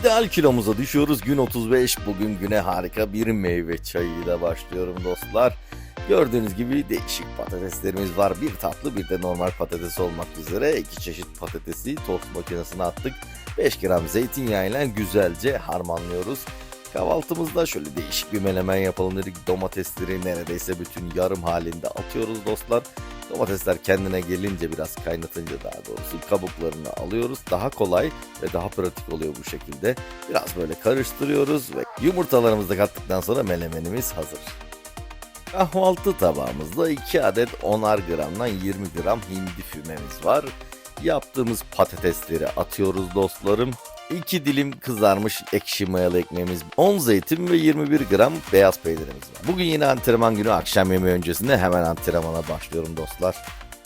İdeal kilomuza düşüyoruz. Gün 35. Bugün güne harika bir meyve çayıyla başlıyorum dostlar. Gördüğünüz gibi değişik patateslerimiz var. Bir tatlı bir de normal patates olmak üzere iki çeşit patatesi tost makinesine attık. 5 gram zeytinyağıyla güzelce harmanlıyoruz. Kahvaltımızda şöyle değişik bir menemen yapalım dedik. Domatesleri neredeyse bütün yarım halinde atıyoruz dostlar. Domatesler kendine gelince biraz kaynatınca daha doğrusu kabuklarını alıyoruz. Daha kolay ve daha pratik oluyor bu şekilde. Biraz böyle karıştırıyoruz ve yumurtalarımızı da kattıktan sonra menemenimiz hazır. Kahvaltı tabağımızda 2 adet 10'ar gramdan 20 gram hindi fümemiz var. Yaptığımız patatesleri atıyoruz dostlarım. 2 dilim kızarmış ekşi mayalı ekmeğimiz, 10 zeytin ve 21 gram beyaz peynirimiz var. Bugün yine antrenman günü akşam yemeği öncesinde hemen antrenmana başlıyorum dostlar.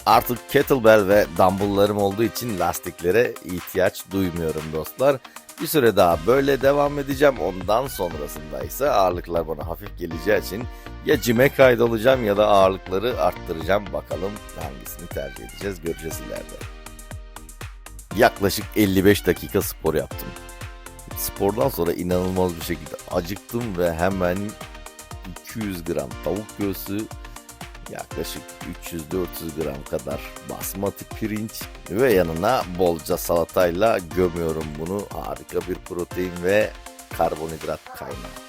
Artık kettlebell ve dumbbell'larım olduğu için lastiklere ihtiyaç duymuyorum dostlar. Bir süre daha böyle devam edeceğim. Ondan sonrasında ise ağırlıklar bana hafif geleceği için ya cime kaydolacağım ya da ağırlıkları arttıracağım. Bakalım hangisini tercih edeceğiz göreceğiz ileride. Yaklaşık 55 dakika spor yaptım. Spordan sonra inanılmaz bir şekilde acıktım ve hemen 200 gram tavuk göğsü, yaklaşık 300-400 gram kadar basmati pirinç ve yanına bolca salatayla gömüyorum bunu. Harika bir protein ve karbonhidrat kaynağı.